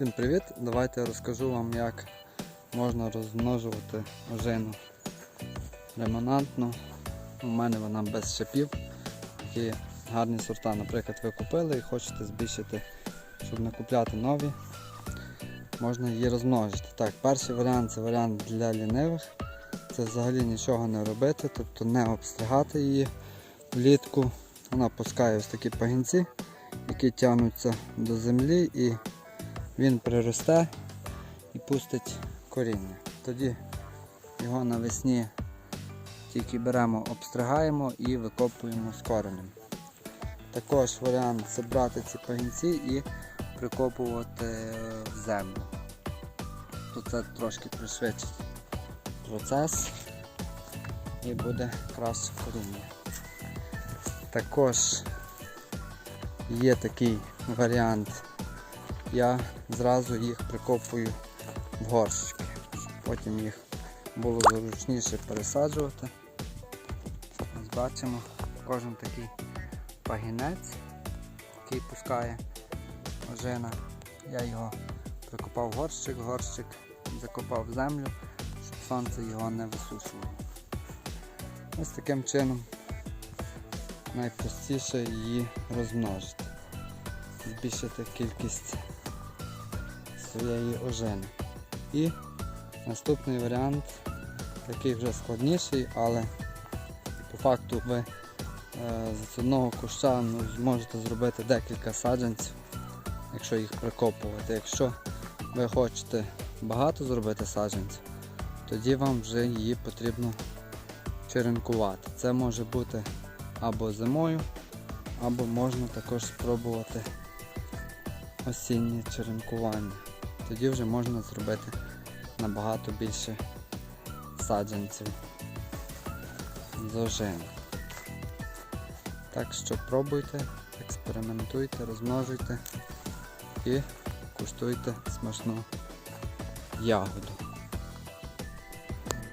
Всім привіт! Давайте я розкажу вам, як можна розмножувати ожину ремонантну. У мене вона без шипів. Такі гарні сорта, наприклад, ви купили і хочете збільшити, щоб не купляти нові. Можна її розмножити. Так, перший варіант це варіант для лінивих. Це взагалі нічого не робити, тобто не обстригати її влітку. Вона пускає ось такі пагінці, які тягнуться до землі і він приросте і пустить коріння. Тоді його навесні тільки беремо, обстригаємо і викопуємо з коренем. Також варіант це брати ці пагінці і прикопувати в землю. То це трошки пришвидшить процес і буде краще коріння. Також є такий варіант я зразу їх прикопую в горщики, щоб потім їх було зручніше пересаджувати. Ось бачимо кожен такий пагінець, який пускає ожина. Я його прикопав в горщик, горщик закопав в землю, щоб сонце його не висушувало. Ось таким чином найпростіше її розмножити, збільшити кількість своєї ожини. І наступний варіант, такий вже складніший, але по факту ви е, з одного куща зможете зробити декілька саджанців, якщо їх прикопувати. Якщо ви хочете багато зробити саджанців, тоді вам вже її потрібно черенкувати. Це може бути або зимою, або можна також спробувати осіннє черенкування. Тоді вже можна зробити набагато більше саджанців з ожини. Так що пробуйте, експериментуйте, розмножуйте і куштуйте смачну ягоду.